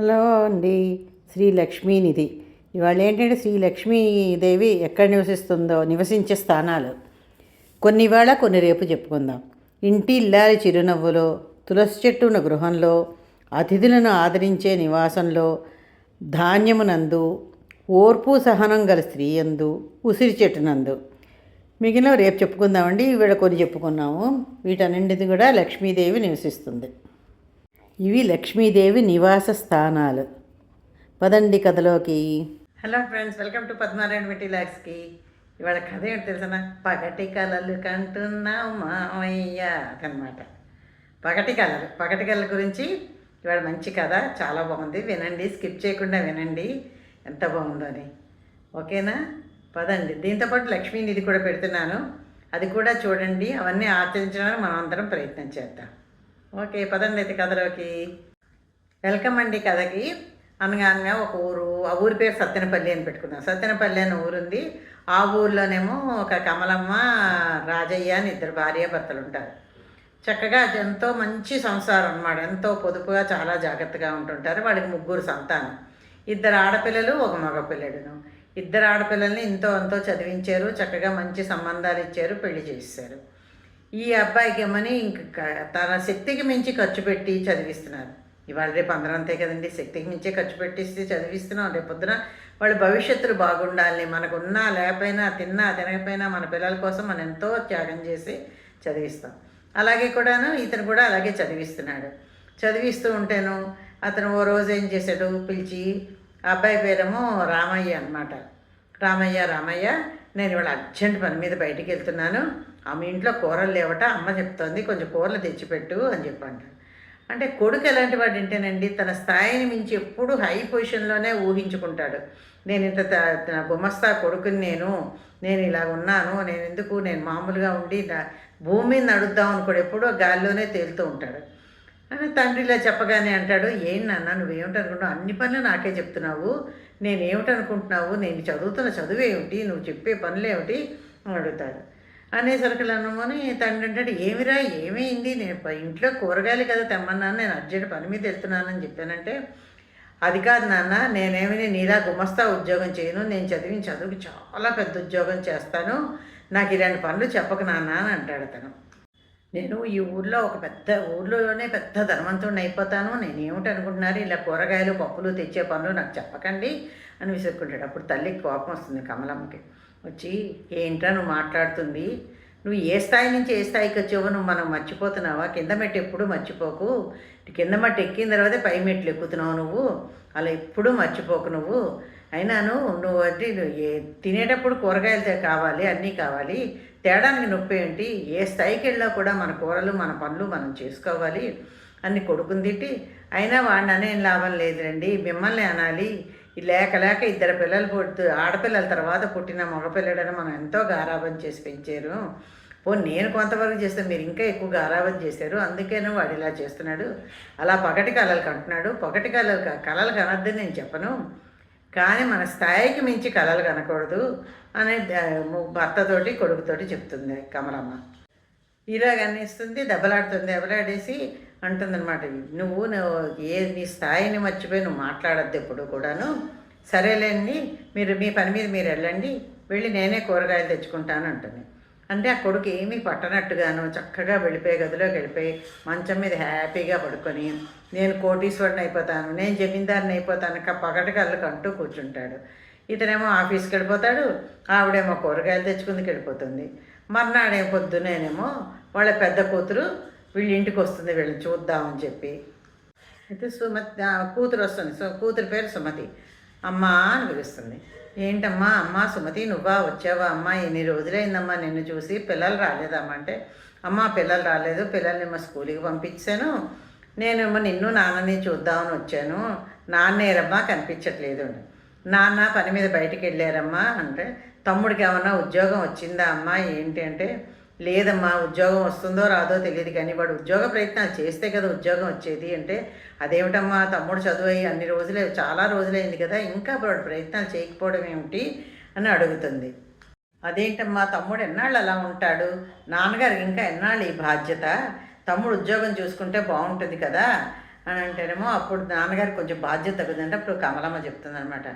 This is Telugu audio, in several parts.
హలో అండి శ్రీ లక్ష్మీనిధి ఇవాళ ఏంటంటే శ్రీ లక్ష్మీదేవి ఎక్కడ నివసిస్తుందో నివసించే స్థానాలు. కొన్ని ఇవాళ కొన్ని రేపు చెప్పుకుందాం. ఇంటి ఇల్లాలి చిరునవ్వులో తులసి చెట్టు ఉన్న గృహంలో అతిథులను ఆదరించే నివాసంలో ధాన్యమునందు ఓర్పు సహనం గల స్త్రీ అందు ఉసిరి చెట్టు నందు. మిగిలిన రేపు చెప్పుకుందామండి ఇవాళ కొన్ని చెప్పుకున్నాము. వీటన్నింటిది కూడా లక్ష్మీదేవి నివసిస్తుంది. ఇవి లక్ష్మీదేవి నివాస స్థానాలు. పదండి కథలోకి. హలో ఫ్రెండ్స్ వెల్కమ్ టు పద్మారాయణ మిట్టి లాక్స్కి ఇవాళ కథ ఏంటి తెలుసా? పగటి కళలు కంటున్నావు మామయ్య అదనమాట. పగటి కళలు పగటి కళల గురించి ఇవాళ మంచి కథ చాలా బాగుంది. వినండి స్కిప్ చేయకుండా వినండి. ఎంత బాగుందో అని ఓకేనా? పదండి. దీంతోపాటు లక్ష్మీనిధి కూడా పెడుతున్నాను. అది కూడా చూడండి అవన్నీ ఆచరించడానికి మనం అందరం ప్రయత్నం చేద్దాం. ఓకే పదండి అయితే కథలోకి. వెల్కమ్ అండి కథకి. అనగానే అనగా ఒక ఊరు ఆ ఊరి పేరు సత్తెనపల్లి అని పెట్టుకున్నాం. సత్తెనపల్లి అని ఊరుంది. ఆ ఊర్లోనేమో ఒక కమలమ్మ రాజయ్య అని ఇద్దరు భార్యాభర్తలు ఉంటారు. చక్కగా ఎంతో మంచి సంసారం అన్నమాట. ఎంతో పొదుపుగా చాలా జాగ్రత్తగా ఉంటుంటారు. వాడికి ముగ్గురు సంతానం. ఇద్దరు ఆడపిల్లలు ఒక మగపిల్లడును. ఇద్దరు ఆడపిల్లల్ని ఎంతో ఎంతో చదివించారు. చక్కగా మంచి సంబంధాలు ఇచ్చారు పెళ్ళి చేశారు. ఈ అబ్బాయికి ఏమని ఇంక తన శక్తికి మించి ఖర్చు పెట్టి చదివిస్తున్నారు. ఇవాళ రేపు అందరం అంతే కదండి శక్తికి మించే ఖర్చు పెట్టిస్తే చదివిస్తున్నాం. రేపు పొద్దున వాళ్ళ భవిష్యత్తులు బాగుండాలి. మనకున్నా లేకపోయినా తిన్నా తినకపోయినా మన పిల్లల కోసం మనం ఎంతో త్యాగం చేసి చదివిస్తాం. అలాగే కూడాను ఇతను కూడా అలాగే చదివిస్తున్నాడు. చదివిస్తూ ఉంటాను అతను ఓ రోజు ఏం చేశాడు? పిలిచి ఆ అబ్బాయి పేరేమో రామయ్య అన్నమాట. రామయ్య రామయ్య నేను ఇవాళ అర్జెంట్ పని మీద బయటికి వెళ్తున్నాను. ఆమె ఇంట్లో కూరలు లేవట అమ్మ చెప్తోంది కొంచెం కూరలు తెచ్చిపెట్టు అని చెప్పంట. అంటే కొడుకు ఎలాంటి వాడు ఏంటేనండి తన స్థాయిని మించి ఎప్పుడు హై పొజిషన్లోనే ఊహించుకుంటాడు. నేను ఇంత త- గుమస్తా కొడుకుని నేను నేను ఇలా ఉన్నాను నేను ఎందుకు నేను మామూలుగా ఉండి భూమి మీద నడుద్దాం అనుకోడు ఎప్పుడో గాల్లోనే తేలుతూ ఉంటాడు. అని తండ్రి ఇలా చెప్పగానే అంటాడు. ఏం నాన్న నువ్వేమిటనుకుంటున్నావు? అన్ని పనులు నాకే చెప్తున్నావు. నేను ఏమిటనుకుంటున్నావు నేను చదువుతున్న చదువు ఏమిటి నువ్వు చెప్పే పనులు ఏమిటి అని అడుగుతాడు. అనేసరికి అనుమని తండ్రి అంటాడు ఏమిరా ఏమైంది? నేను ప- ఇంట్లో కూరగాయలు కదా తెమ్మన్నాను నేను అర్జెంట్ పని మీద వెళ్తున్నానని చెప్పానంటే అది కాదు నాన్న నేనేమి నీలా గుమస్తా ఉద్యోగం చేయను నేను చదివిన చదువుకి చాలా పెద్ద ఉద్యోగం చేస్తాను నాకు ఇలాంటి పనులు చెప్పక నాన్న అని అంటాడు అతను. నేను ఈ ఊర్లో ఒక పెద్ద ఊర్లోనే పెద్ద ధనవంతుడిని అయిపోతాను నేను ఏమిటి అనుకుంటున్నారు? ఇలా కూరగాయలు పప్పులు తెచ్చే పనులు నాకు చెప్పకండి అని విసుక్కుంటాడు అప్పుడు తల్లికి కోపం వస్తుంది కమలమ్మకి. వచ్చి ఏంట్రా నువ్వు మాట్లాడుతుంది? నువ్వు ఏ స్థాయి నుంచి ఏ స్థాయికి వచ్చావో నువ్వు మనం మర్చిపోతున్నావా? కింద మెట్టు ఎప్పుడూ మర్చిపోకు. కింద మట్టు ఎక్కిన తర్వాత పై మెట్లు ఎక్కుతున్నావు నువ్వు. అలా ఎప్పుడూ మర్చిపోకు నువ్వు. అయినాను నువ్వు అంటే నువ్వు ఏ తినేటప్పుడు కూరగాయలు కావాలి అన్నీ కావాలి. తేడానికి నొప్పి ఏంటి? ఏ స్థాయికి వెళ్ళా కూడా మన కూరలు మన పనులు మనం చేసుకోవాలి. అని కొడుకుని తిట్టి అయినా వాడిని అనేం లాభం లేదురండి మిమ్మల్ని అనాలి. లేక లేక ఇద్దరు పిల్లలు పుట్టు ఆడపిల్లల తర్వాత పుట్టిన మగపిల్లడని మనం ఎంతో గారాబం చేసి పెంచారు. పో నేను కొంతవరకు చేస్తే మీరు ఇంకా ఎక్కువ గారాబం చేశారు. అందుకేనే వాడు ఇలా చేస్తున్నాడు. అలా పగటి కళలు కంటున్నాడు. పగటి కళలు కలలు కళలు నేను చెప్పను. కానీ మన స్థాయికి మించి కళలు కనకూడదు అని భర్తతోటి కొడుకుతోటి చెప్తుంది కమలమ్మ. ఇలాగ ఇస్తుంది దెబ్బలాడుతుంది దెబ్బలాడేసి అంటుందన్నమాట. నువ్వు నువ్వు ఏ నీ స్థాయిని మర్చిపోయి నువ్వు మాట్లాడద్దు ఎప్పుడు కూడాను. సరేలేండి మీరు మీ పని మీద మీరు వెళ్ళండి. వెళ్ళి నేనే కూరగాయలు తెచ్చుకుంటాను అంటుంది. అంటే ఆ కొడుకు ఏమీ పట్టనట్టుగాను చక్కగా వెళ్ళిపోయి గదిలోకి వెళ్ళిపోయి మంచం మీద హ్యాపీగా పడుకొని నేను కోటీశ్వరుని అయిపోతాను నేను జమీందారుని అయిపోతాను పగటి కళ్ళకు అంటూ కూర్చుంటాడు. ఇతనేమో ఆఫీస్కి వెళ్ళిపోతాడు ఆవిడేమో కూరగాయలు తెచ్చుకుందికి వెళ్ళిపోతుంది. మర్నాడే పొద్దునేనేమో వాళ్ళ పెద్ద కూతురు వీళ్ళ ఇంటికి వస్తుంది వీళ్ళని చూద్దామని చెప్పి. అయితే సుమతి కూతురు వస్తుంది. సో కూతురు పేరు సుమతి. అమ్మా అని పిలుస్తుంది. ఏంటమ్మా అమ్మా సుమతి నువ్వా వచ్చావా? అమ్మా ఎన్ని రోజులైందమ్మా నిన్ను చూసి పిల్లలు రాలేదమ్మా అంటే అమ్మా పిల్లలు రాలేదు పిల్లల్ని మా స్కూల్కి పంపించాను. నేనేమో నిన్ను నాన్నని చూద్దామని వచ్చాను. నాన్నేరమ్మా కనిపించట్లేదు అని. నాన్న పని మీద బయటికి వెళ్ళారమ్మా అంటే తమ్ముడికి ఏమన్నా ఉద్యోగం వచ్చిందా అమ్మా? ఏంటి అంటే లేదమ్మా ఉద్యోగం వస్తుందో రాదో తెలియదు కానీ వాడు ఉద్యోగ ప్రయత్నాలు చేస్తే కదా ఉద్యోగం వచ్చేది అంటే అదేమిటమ్మా తమ్ముడు చదువు అయ్యి అన్ని రోజులే చాలా రోజులైంది కదా ఇంకా వాడు ప్రయత్నాలు చేయకపోవడం ఏమిటి అని అడుగుతుంది. అదేంటమ్మా తమ్ముడు ఎన్నాళ్ళు అలా ఉంటాడు? నాన్నగారికి ఇంకా ఎన్నాళ్ళు ఈ బాధ్యత? తమ్ముడు ఉద్యోగం చూసుకుంటే బాగుంటుంది కదా? అని అంటేనేమో అప్పుడు నాన్నగారికి కొంచెం బాధ్యత తగ్గుదంటే అప్పుడు కమలమ్మ చెప్తుంది అనమాట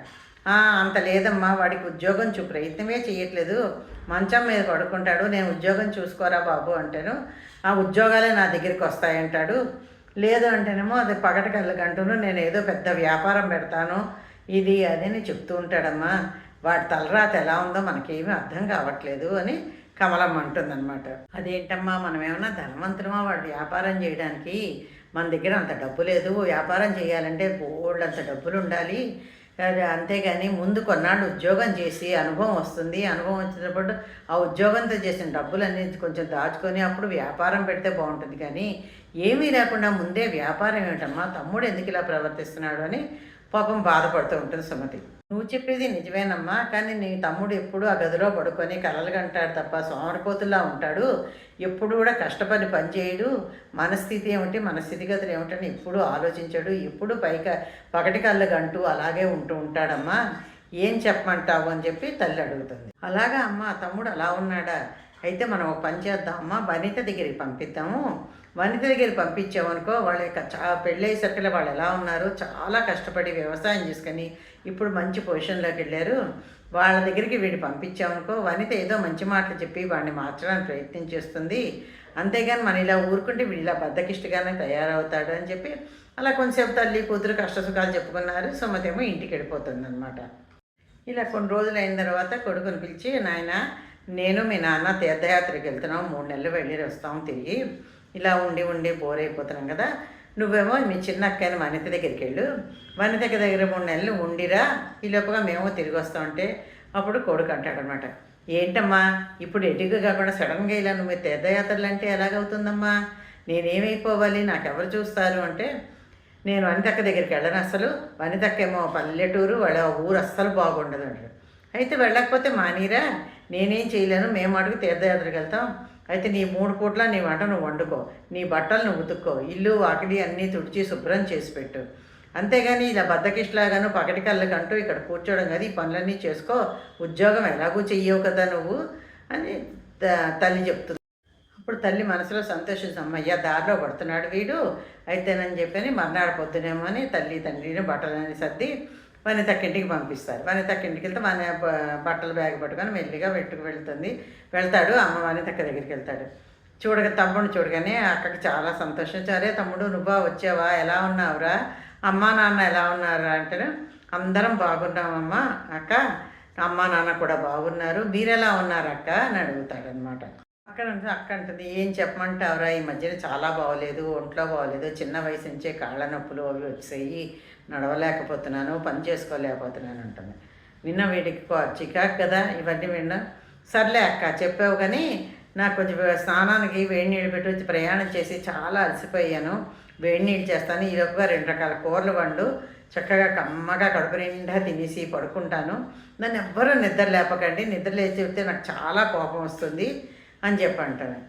అంత లేదమ్మా వాడికి ఉద్యోగం చూ ప్రయత్నమే చేయట్లేదు. మంచం మీద పడుకుంటాడు నేను ఉద్యోగం చూసుకోరా బాబు అంటాను. ఆ ఉద్యోగాలే నా దగ్గరికి వస్తాయంటాడు లేదు అంటేనేమో అది పగటి నేను ఏదో పెద్ద వ్యాపారం పెడతాను ఇది అది అని చెప్తూ ఉంటాడమ్మా. వాడి తలరాత ఎలా ఉందో మనకేమీ అర్థం కావట్లేదు అని కమలమ్మ అంటుందన్నమాట. అదేంటమ్మా మనం ఏమన్నా ధనవంతులమా వాడు వ్యాపారం చేయడానికి? మన దగ్గర అంత డబ్బు లేదు వ్యాపారం చేయాలంటే బోల్డ్ అంత డబ్బులు ఉండాలి అంతేగాని ముందు కొన్నాళ్ళు ఉద్యోగం చేసి అనుభవం వస్తుంది. అనుభవం వచ్చినప్పుడు ఆ ఉద్యోగంతో చేసిన డబ్బులన్నీ కొంచెం దాచుకొని అప్పుడు వ్యాపారం పెడితే బాగుంటుంది. కానీ ఏమీ లేకుండా ముందే వ్యాపారం ఏమిటమ్మా? తమ్ముడు ఎందుకు ఇలా ప్రవర్తిస్తున్నాడు అని పాపం బాధపడుతూ ఉంటుంది సుమతి. నువ్వు చెప్పేది నిజమేనమ్మా కానీ నీ తమ్ముడు ఎప్పుడు ఆ గదిలో పడుకొని కలలు కంటాడు తప్ప సోమరిపోతులా ఉంటాడు. ఎప్పుడు కూడా కష్టపడి పనిచేయడు మనస్థితి మన స్థితి ఏమిటి? మన స్థితిగతులు ఏమిటని ఎప్పుడు ఆలోచించాడు. ఎప్పుడు పైక పగటి కళ్ళు గంటూ అలాగే ఉంటూ ఉంటాడమ్మా. ఏం చెప్పమంటావు అని చెప్పి తల్లి అడుగుతుంది. అలాగా అమ్మ తమ్ముడు అలా ఉన్నాడా? అయితే మనం ఒక పని చేద్దాం అమ్మ. వనిత దగ్గరికి పంపిద్దాము. వనిత దగ్గరికి పంపించామనుకో వాళ్ళ యొక్క చా పెళ్ళయ్యేసరికి వాళ్ళు ఎలా ఉన్నారు? చాలా కష్టపడి వ్యవసాయం చేసుకొని ఇప్పుడు మంచి పొజిషన్లోకి వెళ్ళారు. వాళ్ళ దగ్గరికి వీడిని పంపించామనుకో వనిత ఏదో మంచి మాటలు చెప్పి వాడిని మార్చడానికి ప్రయత్నం చేస్తుంది. అంతేగాని మన ఇలా ఊరుకుంటే వీడు ఇలా బద్దకిష్టగానే తయారవుతాడు అని చెప్పి అలా కొంతసేపు తల్లి కూతురు కష్టసుఖాలు చెప్పుకున్నారు. సుమతేమో ఇంటికి వెళ్ళిపోతుంది అనమాట ఇలా కొన్ని రోజులు అయిన తర్వాత కొడుకుని పిలిచి నాయన నేను మీ నాన్న తీర్థయాత్రకి వెళ్తున్నాం. మూడు నెలలు వెళ్ళి వస్తాం తిరిగి. ఇలా ఉండి ఉండి బోర్ అయిపోతున్నాం కదా. నువ్వేమో మీ చిన్న అక్కని వనిత దగ్గరికి వెళ్ళు. వనిత దగ్గర మూడు నెలలు ఉండిరా. ఈ లోపుగా మేము తిరిగి వస్తామంటే అప్పుడు కొడుకు అంటాడనమాట ఏంటమ్మా ఇప్పుడు ఎటుగా కాకుండా సడన్గా ఇలా నువ్వు తీర్థయాత్రలు అంటే ఎలాగవుతుందమ్మా? నేనేమైపోవాలి? నాకెవరు చూస్తారు? అంటే నేను వనితక్క దగ్గరికి వెళ్ళను అసలు. వనితక్క ఏమో పల్లెటూరు వాళ్ళ ఊరు అస్సలు బాగుండదు అంటారు అయితే వెళ్ళకపోతే మానీరా. నేనేం చేయలేను. మేము అడుగు తీర్థయాత్రకు వెళ్తాం. అయితే నీ మూడు పూట్ల నీ వంట నువ్వు వండుకో. నీ బట్టలు నువ్వు ఉతుక్కో. ఇల్లు వాకిలి అన్నీ తుడిచి శుభ్రం చేసి పెట్టు. అంతేగాని ఇలా బద్దకిష్లాగాను పకటి కళ్ళకంటూ ఇక్కడ కూర్చోవడం కదా ఈ పనులన్నీ చేసుకో. ఉద్యోగం ఎలాగూ చెయ్యవు కదా నువ్వు అని తల్లి చెప్తుంది. అప్పుడు తల్లి మనసులో సంతోషిస్తాం అమ్మయ్య దారిలో పడుతున్నాడు వీడు. అయితేనని చెప్పని మర్నాడు పొద్దునేమో అని తల్లి తండ్రిని బట్టలని సర్ది వనితక్కింటికి పంపిస్తారు. వనితక్కింటికి వెళ్తే మన బట్టలు బ్యాగ్ పట్టుకొని మెల్లిగా పెట్టుకు వెళ్తుంది. వెళ్తాడు అమ్మ వనితక్క దగ్గరికి వెళ్తాడు. చూడగా తమ్ముడు చూడగానే అక్కకి చాలా సంతోషం. సరే తమ్ముడు నువ్వా వచ్చావా? ఎలా ఉన్నావురా? అమ్మా నాన్న ఎలా ఉన్నారా? అంటే అందరం బాగున్నామమ్మా అక్క. అమ్మా నాన్న కూడా బాగున్నారు. మీరు ఎలా ఉన్నారు అక్క? అని అడుగుతాడనమాట అక్కడ అక్క అంటుంది ఏం చెప్పమంటావురా? ఈ మధ్యన చాలా బాగోలేదు ఒంట్లో బాగోలేదు చిన్న వయసు నుంచే కాళ్ళ నొప్పులు అవి వచ్చాయి నడవలేకపోతున్నాను పని చేసుకోలేకపోతున్నాను అంటుంది. విన్న వీడికి చికాకు కదా ఇవన్నీ విన్నా. సర్లే అక్క చెప్పావు కానీ నాకు కొంచెం స్నానానికి వేడి నీళ్ళు పెట్టి వచ్చి ప్రయాణం చేసి చాలా అలసిపోయాను. వేడి నీళ్ళు చేస్తాను ఈలోపుగా రెండు రకాల కూరలు వండు. చక్కగా కమ్మగా కడుపు నిండా తినేసి పడుకుంటాను. నన్ను ఎవ్వరూ నిద్ర లేపకండి నిద్ర లేచి చెప్తే నాకు చాలా కోపం వస్తుంది అని చెప్పి అంటాను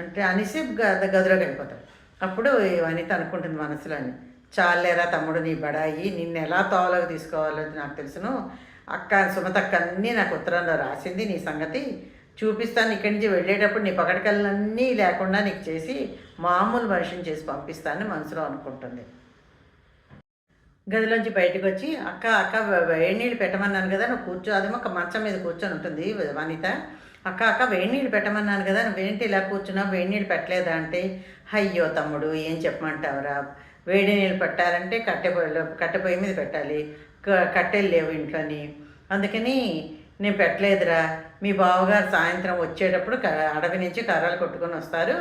అంటే అనిసి గదిలోకి వెళ్ళిపోతాడు. అప్పుడు వనిత అనుకుంటుంది మనసులో అని. చాలేరా తమ్ముడు నీ బడాయి? నిన్ను ఎలా తోవలోకి తీసుకోవాలో నాకు తెలుసును. అక్క సుమతక్క అన్నీ నాకు ఉత్తరంలో రాసింది నీ సంగతి. చూపిస్తాను. ఇక్కడి నుంచి వెళ్ళేటప్పుడు నీ పకటికల్లన్నీ లేకుండా నీకు చేసి మామూలు మనిషిని చేసి పంపిస్తానని మనసులో అనుకుంటుంది. గదిలోంచి బయటకు వచ్చి అక్క అక్క వేడి నీళ్ళు పెట్టమన్నాను కదా నువ్వు కూర్చో. అదేమో ఒక మంచం మీద కూర్చొని ఉంటుంది వనిత. అక్క అక్క వేడి నీళ్ళు పెట్టమన్నాను కదా నువ్వేంటి ఇలా కూర్చున్నావు? వేడి నీళ్ళు పెట్టలేదా అంటే అయ్యో తమ్ముడు ఏం చెప్పమంటావురా? వేడి నీళ్ళు పెట్టాలంటే కట్టె కట్టె పొయ్యి మీద పెట్టాలి. కట్టెలు లేవు ఇంట్లోని. అందుకని నేను పెట్టలేదురా. మీ బావగారు సాయంత్రం వచ్చేటప్పుడు అడవి నుంచి కర్రలు కొట్టుకొని వస్తారు.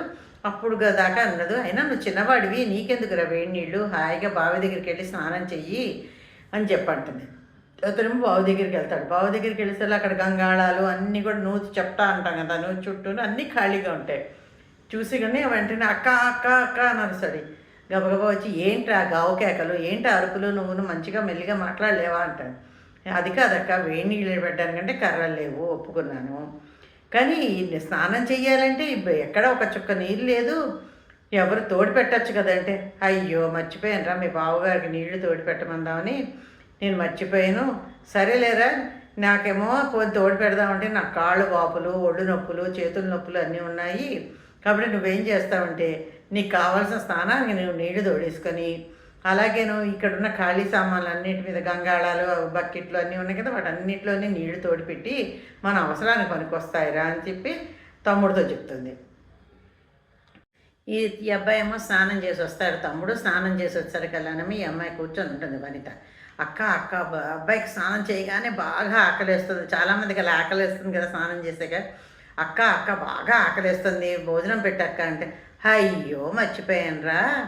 అప్పుడు దాకా అన్నదు అయినా నువ్వు చిన్నవాడివి నీకెందుకురా వేడి నీళ్ళు? హాయిగా బావి దగ్గరికి వెళ్ళి స్నానం చెయ్యి అని చెప్పంటుంది. అతను బావి దగ్గరికి వెళ్తాడు. బావి దగ్గరికి వెళ్ళేసరికి అక్కడ గంగాళాలు అన్నీ కూడా నూతి చెప్తా అంటాం కదా నూతి చుట్టూ అన్నీ ఖాళీగా ఉంటాయి. చూసి కానీ వెంటనే అక్క అక్క అక్క అని అరుస్తాడు గబగబా వచ్చి ఏంట్రా గావు ఏంటి అరుపులు? నువ్వును మంచిగా మెల్లిగా మాట్లాడలేవా? అంటాడు. అది కాదక్క వేడి నీళ్ళు పెట్టడానికంటే కర్రలు లేవు ఒప్పుకున్నాను. కానీ స్నానం చేయాలంటే ఎక్కడ ఒక చుక్క నీళ్ళు లేదు. ఎవరు తోడు పెట్టచ్చు కదంటే. అయ్యో మర్చిపోయానురా మీ బావగారికి నీళ్ళు తోడు పెట్టమందామని. నేను మర్చిపోయాను. సరేలేరా నాకేమో తోడు పెడదామంటే నాకు కాళ్ళు వాపులు ఒళ్ళు నొప్పులు చేతుల నొప్పులు అన్నీ ఉన్నాయి. కాబట్టి నువ్వేం చేస్తావంటే నీకు కావాల్సిన స్నానానికి నువ్వు నీళ్ళు తోడేసుకొని అలాగేను ఇక్కడ ఉన్న ఖాళీ సామాన్లు అన్నిటి మీద గంగాళాలు బకెట్లు అన్నీ ఉన్నాయి కదా వాటి అన్నింటిలోనే నీళ్ళు తోడిపెట్టి మన అవసరానికి పనికొస్తాయిరా అని చెప్పి తమ్ముడితో చెప్తుంది. ఈ అబ్బాయి ఏమో స్నానం చేసి వస్తాడు తమ్ముడు స్నానం చేసి వచ్చేసరికల్లానేమో ఈ అమ్మాయి కూర్చొని ఉంటుంది వనిత. అక్క అక్క అబ్బాయికి స్నానం చేయగానే బాగా ఆకలేస్తుంది. చాలామందికి అలా ఆకలేస్తుంది కదా స్నానం చేసాక. అక్క అక్క బాగా ఆకలిస్తుంది భోజనం పెట్టక్క అంటే అయ్యో మర్చిపోయానురా.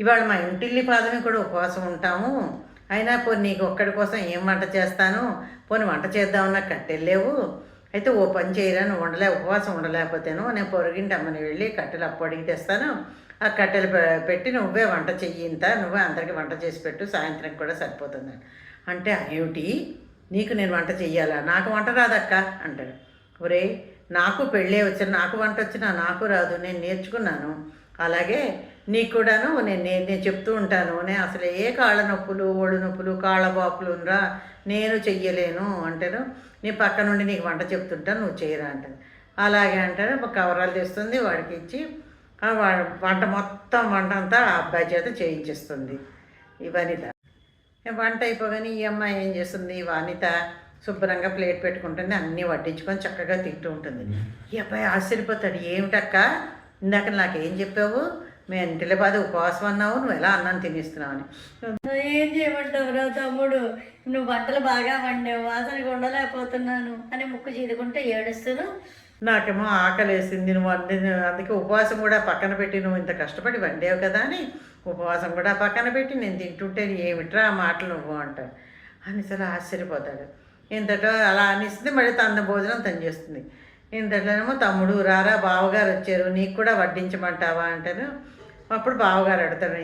ఇవాళ మా ఇంటిల్లి పాదమే కూడా ఉపవాసం ఉంటాము. అయినా పోనీ నీకు ఒక్కడి కోసం ఏం వంట చేస్తాను? పోనీ వంట చేద్దామన్నా కట్టెళ్ళేవు అయితే ఓ పని చేయరా నువ్వు ఉండలే ఉపవాసం ఉండలేకపోతేను నేను పొరుగింటి అమ్మని వెళ్ళి కట్టెలు అప్పు అడిగి తెస్తాను. ఆ కట్టెలు పె- పెట్టి నువ్వే వంట చెయ్యి ఇంత నువ్వే అందరికి వంట చేసి పెట్టు సాయంత్రం కూడా సరిపోతుంది అంటే ఏమిటి నీకు నేను వంట చెయ్యాలా? నాకు వంట రాదక్క అంటాడు. ఒరే నాకు పెళ్ళే వచ్చిన నాకు వంట వచ్చినా నాకు రాదు నేను నేర్చుకున్నాను. అలాగే నీకు కూడాను నేను నేను చెప్తూ ఉంటాను నేను అసలు ఏ కాళ్ళ నొప్పులు ఒళ్ళు నొప్పులు కాళ్ళ బాపులు రా నేను చెయ్యలేను అంటాను నీ పక్క నుండి నీకు వంట చెప్తుంటాను నువ్వు చేయరా అంటాను అలాగే అంటారు ఒక కవరాలు తెస్తుంది వాడికి ఇచ్చి వంట మొత్తం వంట అంతా ఆ అబ్బాయి చేత చేయించేస్తుంది. ఈ వనిత వంట అయిపోగానే ఈ అమ్మాయి ఏం చేస్తుంది? వనిత శుభ్రంగా ప్లేట్ పెట్టుకుంటుంది అన్నీ వడ్డించుకొని చక్కగా తింటూ ఉంటుంది. ఈ అబ్బాయి ఆశ్చర్యపోతాడు ఏమిటక్క? ఇందాక నాకేం చెప్పావు? మీ ఇంటిలో బాధ ఉపవాసం అన్నావు నువ్వు ఎలా అన్నం తినేస్తున్నావు అని ఏం చేయమంటావు రా తమ్ముడు? నువ్వు వంటలు బాగా వండావు వాసనకి ఉండలేకపోతున్నాను అని ముక్కు చీదుకుంటే ఏడుస్తాను నాకేమో ఆకలేసింది నువ్వు వండి అందుకే ఉపవాసం కూడా పక్కన పెట్టి నువ్వు ఇంత కష్టపడి వండావు కదా అని ఉపవాసం కూడా పక్కన పెట్టి నేను తింటుంటే ఏమిట్రా ఆ మాటలు నువ్వు అంటాడు. అని సరే ఆశ్చర్యపోతాడు. ఇంతటో అలా అనిస్తుంది మళ్ళీ తన భోజనం తను చేస్తుంది. ఇంతట్లోనేమో తమ్ముడు రారా బావగారు వచ్చారు నీకు కూడా వడ్డించమంటావా? అంటాను అప్పుడు బావగారు అడుగుతాడు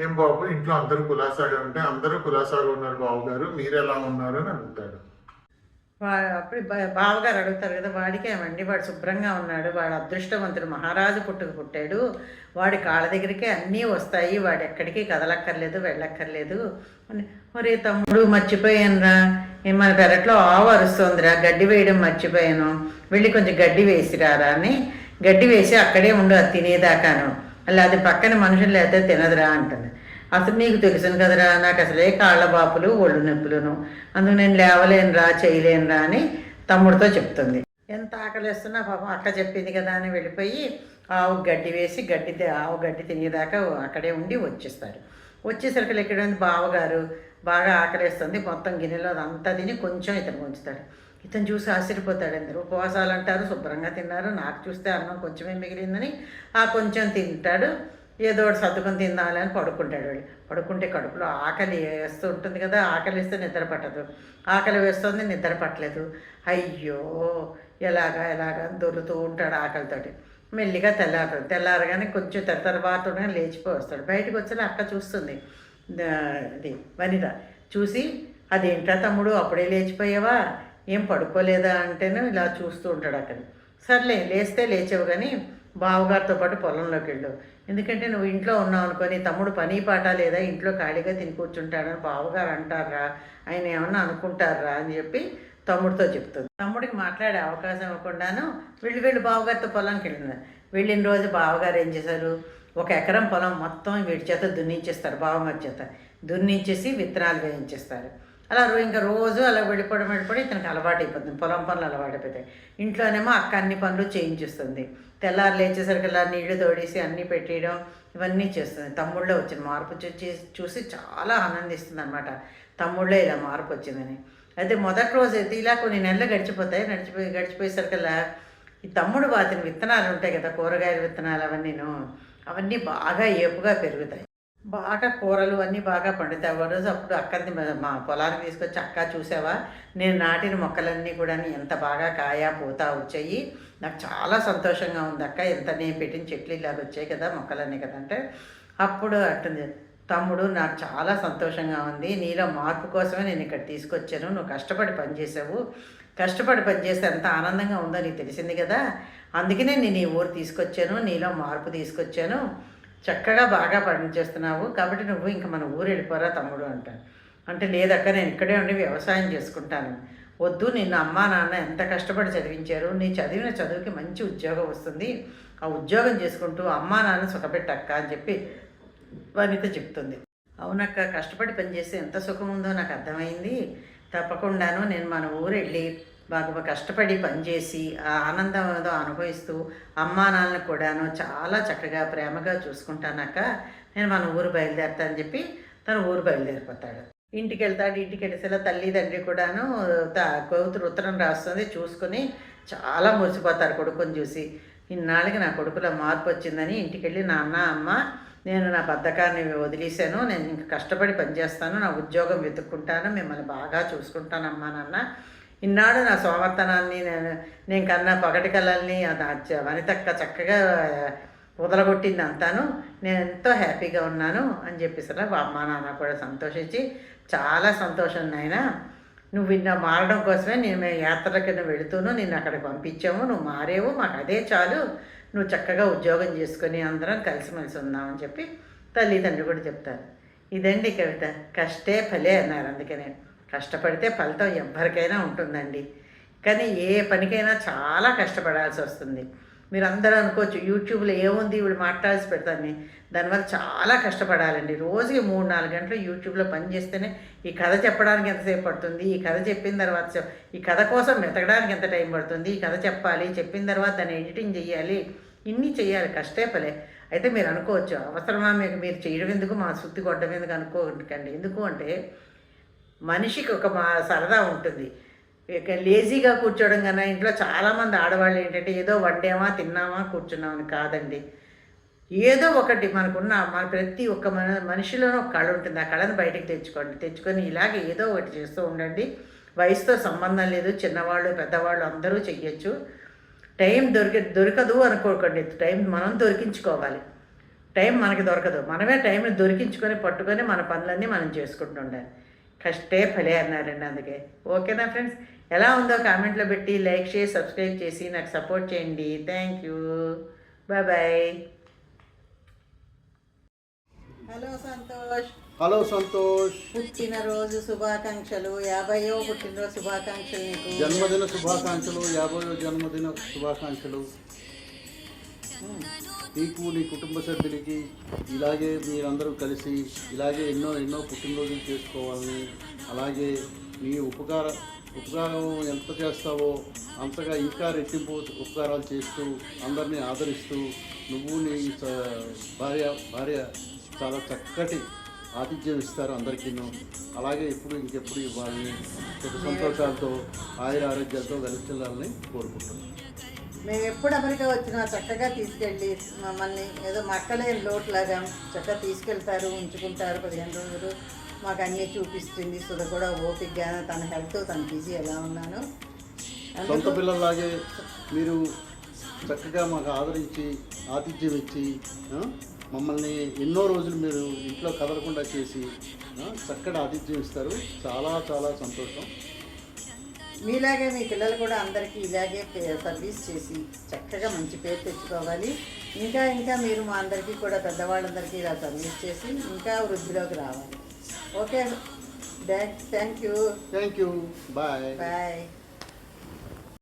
ఏం బాబు ఇంట్లో అందరూ కులాసాగా ఉంటే అందరూ కులాసాగా ఉన్నారు బావగారు మీరు ఎలా ఉన్నారు? అని అడుగుతాడు. అప్పుడు బా- బావగారు అడుగుతారు కదా వాడికేమండి వాడు శుభ్రంగా ఉన్నాడు వాడు అదృష్టవంతుడు మహారాజు పుట్టుకు పుట్టాడు వాడి కాళ్ళ దగ్గరికి అన్నీ వస్తాయి వాడు ఎక్కడికి కదలక్కర్లేదు వెళ్ళక్కర్లేదు. అని ఒరే తమ్ముడు మర్చిపోయానురా మన పెరట్లో ఆవు అరుస్తోందిరా గడ్డి వేయడం మర్చిపోయాను వెళ్ళి కొంచెం గడ్డి వేసిరారా అని గడ్డి వేసి అక్కడే ఉండు అది తినేదాకాను. అలా అది పక్కన మనుషులు లేకపోతే తినదురా అంటుంది. అసలు నీకు తెలుసును కదరా నాకు అసలే కాళ్ళ బాపులు ఒళ్ళు నొప్పులను. అందుకు నేను లేవలేనురా చేయలేనురా అని తమ్ముడితో చెప్తుంది. ఎంత ఆకలిస్తున్నా పాపం అక్క చెప్పింది కదా అని వెళ్ళిపోయి ఆవు గడ్డి వేసి గడ్డి ఆవు గడ్డి తినేదాకా అక్కడే ఉండి వచ్చేస్తారు. వచ్చేసరికి ఇక్కడ ఉంది బావగారు. బాగా ఆకలిస్తుంది. మొత్తం గిన్నెలో అంతా తిని కొంచెం ఇతను ఉంచుతాడు ఇతను చూసి ఆశ్చర్యపోతాడు. అందరు ఉపవాసాలు అంటారు శుభ్రంగా తిన్నారు. నాకు చూస్తే అన్నం కొంచెమే మిగిలిందని ఆ కొంచెం తింటాడు. ఏదో ఒకటి సర్దుకొని తిందాలి అని పడుకుంటాడు వాడు. పడుకుంటే కడుపులో ఆకలి వేస్తూ ఉంటుంది కదా ఆకలి వేస్తే నిద్ర పట్టదు. ఆకలి వేస్తుంది నిద్ర పట్టలేదు. అయ్యో ఎలాగా ఎలాగా దొరుకుతూ ఉంటాడు ఆకలితోటి. మెల్లిగా తెల్లారు తెల్లారగానే కొంచెం తెర లేచిపోస్తాడు లేచిపోయి వస్తాడు. బయటకు వచ్చిన అక్క చూస్తుంది. ఇది అది వనిత చూసి అదేంటా తమ్ముడు అప్పుడే లేచిపోయావా? ఏం పడుకోలేదా? అంటేనే ఇలా చూస్తూ ఉంటాడు అక్కడ సర్లే లేస్తే లేచావు కానీ బావగారితో పాటు పొలంలోకి వెళ్ళు. ఎందుకంటే నువ్వు ఇంట్లో ఉన్నావు అనుకొని తమ్ముడు పని పాట లేదా ఇంట్లో ఖాళీగా తిని కూర్చుంటాడని బావగారు అంటారా? ఆయన ఏమన్నా అనుకుంటారా? అని చెప్పి తమ్ముడితో చెప్తుంది. తమ్ముడికి మాట్లాడే అవకాశం ఇవ్వకుండాను వెళ్ళి వెళ్ళి బావగారితో పొలంకి వెళ్ళింది. వెళ్ళిన రోజు బావగారు ఏం చేశారు? ఒక ఎకరం పొలం మొత్తం వీడి చేత దున్నించేస్తారు బావగారి చేత. దున్నించేసి విత్తనాలు వేయించేస్తారు. అలా రో- ఇంకా రోజు అలా వెళ్ళిపోవడం వెళ్ళిపోవడం ఇతనికి అలవాటు అయిపోతుంది పొలం పనులు అలవాటు అయిపోతాయి ఇంట్లోనేమో అక్క అన్ని పనులు చేయించేస్తుంది. తెల్లారు లేచేసరికి అలా నీళ్ళు తోడేసి అన్నీ పెట్టేయడం ఇవన్నీ చేస్తుంది. తమ్ముళ్ళో వచ్చిన మార్పు చూసి చూసి చాలా ఆనందిస్తుంది అనమాట తమ్ముళ్ళే ఇలా మార్పు వచ్చిందని. అయితే మొదటి రోజు అయితే ఇలా కొన్ని నెలలు గడిచిపోతాయి. గడిచిపోయి గడిచిపోయేసరికల్లా ఈ తమ్ముడు వాతిన విత్తనాలు ఉంటాయి కదా కూరగాయల విత్తనాలు అవన్నీను అవన్నీ బాగా ఏపుగా పెరుగుతాయి. బాగా కూరలు అన్నీ బాగా పండుతాయి. ఒక రోజు అప్పుడు అక్కడిని మా- పొలానికి తీసుకొచ్చి అక్క చూసావా? నేను నాటిన మొక్కలన్నీ కూడా ఎంత బాగా కాయ పూత వచ్చాయి. నాకు చాలా సంతోషంగా ఉంది అక్క. ఎంత నేను పెట్టిన చెట్లు ఇలాగ వచ్చాయి కదా మొక్కలన్నీ కదా. అంటే అప్పుడు అంటుంది తమ్ముడు నాకు చాలా సంతోషంగా ఉంది. నీలో మార్పు కోసమే నేను ఇక్కడ తీసుకొచ్చాను. నువ్వు కష్టపడి పనిచేసావు కష్టపడి పనిచేస్తే ఎంత ఆనందంగా ఉందో నీకు తెలిసింది కదా. అందుకనే నేను ఈ ఊరు తీసుకొచ్చాను. నీలో మార్పు తీసుకొచ్చాను. చక్కగా బాగా పనిచేస్తున్నావు. కాబట్టి నువ్వు ఇంకా మన ఊరు వెళ్ళిపోరా తమ్ముడు అంటాను అంటే లేదక్క నేను ఇక్కడే ఉండి వ్యవసాయం చేసుకుంటాను. వద్దు నిన్ను అమ్మా నాన్న ఎంత కష్టపడి చదివించారు? నీ చదివిన చదువుకి మంచి ఉద్యోగం వస్తుంది. ఆ ఉద్యోగం చేసుకుంటూ అమ్మా నాన్న సుఖపెట్టక్క అని చెప్పి వనిత చెప్తుంది. అవునక్క కష్టపడి పనిచేస్తే ఎంత సుఖం ఉందో నాకు అర్థమైంది. తప్పకుండాను నేను మన ఊరు వెళ్ళి బాగా కష్టపడి పనిచేసి ఆ ఆనందం ఏదో అనుభవిస్తూ అమ్మా కూడాను చాలా చక్కగా ప్రేమగా చూసుకుంటానక్క. నేను మన ఊరు బయలుదేరుతానని చెప్పి తను ఊరు బయలుదేరిపోతాడు. ఇంటికి వెళ్తాడు ఇంటికి వెళ్ళేసేలా తల్లి తండ్రి కూడాను త- కూతురు ఉత్తరం రాస్తుంది చూసుకొని చాలా మురిసిపోతారు కొడుకుని చూసి. ఇన్నాళ్ళకి నా కొడుకులో మార్పు వచ్చిందని ఇంటికి వెళ్ళి నాన్న అమ్మ నేను నా బద్ధకాన్ని వదిలేశాను నేను ఇంక కష్టపడి పనిచేస్తాను నా ఉద్యోగం వెతుక్కుంటాను మిమ్మల్ని బాగా చూసుకుంటాను అమ్మా నాన్న. ఇన్నాడు నా సోమర్తనాన్ని నేను నేను కన్నా పగటి కళల్ని అది వనితక్క చక్కగా వదలగొట్టింది అంతాను. నేను ఎంతో హ్యాపీగా ఉన్నాను అని చెప్పేసి అమ్మ నాన్న కూడా సంతోషించి చాలా సంతోషం నాయన. నువ్వు నిన్న మారడం కోసమే నేను మేము యాత్ర కింద వెళుతూను నిన్ను అక్కడికి పంపించాము నువ్వు మారేవు మాకు అదే చాలు. నువ్వు చక్కగా ఉద్యోగం చేసుకొని అందరం కలిసిమెలిసి ఉందామని చెప్పి తల్లిదండ్రులు కూడా చెప్తారు. ఇదండి కవిత కష్టే ఫలే అన్నారు అందుకనే. కష్టపడితే ఫలితం ఎవ్వరికైనా ఉంటుందండి. కానీ ఏ పనికైనా చాలా కష్టపడాల్సి వస్తుంది. మీరు అందరూ అనుకోవచ్చు యూట్యూబ్లో ఏముంది ఇప్పుడు మాట్లాడాల్సి పెడతాను. దానివల్ల చాలా కష్టపడాలండి. రోజుకి మూడు నాలుగు గంటలు యూట్యూబ్లో పని చేస్తేనే ఈ కథ చెప్పడానికి ఎంతసేపు పడుతుంది ఈ కథ చెప్పిన తర్వాత ఈ కథ కోసం వెతకడానికి ఎంత టైం పడుతుంది ఈ కథ చెప్పాలి చెప్పిన తర్వాత దాన్ని ఎడిటింగ్ చేయాలి ఇన్ని చేయాలి కష్టే పలే. అయితే మీరు అనుకోవచ్చు అవసరమా మీకు? మీరు చేయడం ఎందుకు? మా సుత్తి కొట్టడం ఎందుకు అనుకోకండి. ఎందుకు అంటే మనిషికి ఒక మా సరదా ఉంటుంది. ఇక లేజీగా కూర్చోవడం కన్నా ఇంట్లో చాలామంది ఆడవాళ్ళు ఏంటంటే ఏదో వండామా తిన్నామా కూర్చున్నామని కాదండి. ఏదో ఒకటి మనకున్న మన ప్రతి ఒక్క మన మనిషిలోనూ ఒక కళ ఉంటుంది. ఆ కళను బయటకు తెచ్చుకోండి. తెచ్చుకొని ఇలాగే ఏదో ఒకటి చేస్తూ ఉండండి. వయసుతో సంబంధం లేదు. చిన్నవాళ్ళు పెద్దవాళ్ళు అందరూ చెయ్యొచ్చు. టైం దొరికి దొరకదు అనుకోకండి. టైం మనం దొరికించుకోవాలి. టైం మనకి దొరకదు. మనమే టైంని దొరికించుకొని పట్టుకొని మన పనులన్నీ మనం చేసుకుంటుండాలి కష్టే ఫలే అన్నారండి అందుకే. ఓకేనా ఫ్రెండ్స్ ఎలా ఉందో కామెంట్లో పెట్టి లైక్ చేసి సబ్స్క్రైబ్ చేసి నాకు సపోర్ట్ చేయండి. Thank you bye bye hello Santosh hello Santosh పుట్టినరోజు శుభాకాంక్షలు. యాభైయో పుట్టినరోజు శుభాకాంక్షలు నీకు. జన్మదిన శుభాకాంక్షలు. యాభైవ జన్మదిన శుభాకాంక్షలు. నీకు నీ కుటుంబ సభ్యులకి ఇలాగే మీరందరూ కలిసి ఇలాగే ఎన్నో ఎన్నో పుట్టినరోజులు చేసుకోవాలని అలాగే నీ ఉపకార ఉపకారం ఎంత చేస్తావో అంతగా ఇంకా రెట్టింపు ఉపకారాలు చేస్తూ అందరినీ ఆదరిస్తూ నువ్వు నీ భార్య భార్య చాలా చక్కటి ఆతిథ్యం ఇస్తారు అందరికీ. అలాగే ఇప్పుడు ఇంకెప్పుడు ఇవ్వాలని సంతోషాలతో ఆయుర ఆరోగ్యాలతో కలిసి కోరుకుంటున్నాను. మేము ఎప్పుడు అమెరికా వచ్చినా చక్కగా తీసుకెళ్ళి మమ్మల్ని ఏదో మక్కలేని లోట్లాగా చక్కగా తీసుకెళ్తారు ఉంచుకుంటారు పదిహేను రోజులు. మాకు అన్నీ చూపిస్తుంది. సుధ కూడా ఓపికగా తన హెల్త్ తన బిజీ ఎలా ఉన్నాను. సొంత అందుకు పిల్లల్లాగే మీరు చక్కగా మాకు ఆదరించి ఆతిథ్యం ఇచ్చి మమ్మల్ని ఎన్నో రోజులు మీరు ఇంట్లో కదలకుండా చేసి చక్కటి ఆతిథ్యం ఇస్తారు. చాలా చాలా సంతోషం. మీలాగే మీ పిల్లలు కూడా అందరికీ ఇలాగే సర్వీస్ చేసి చక్కగా మంచి పేరు తెచ్చుకోవాలి. ఇంకా ఇంకా మీరు మా అందరికీ కూడా పెద్దవాళ్ళందరికీ ఇలా సర్వీస్ చేసి ఇంకా వృద్ధిలోకి రావాలి. Okay thank you. Thank you. Bye. Bye.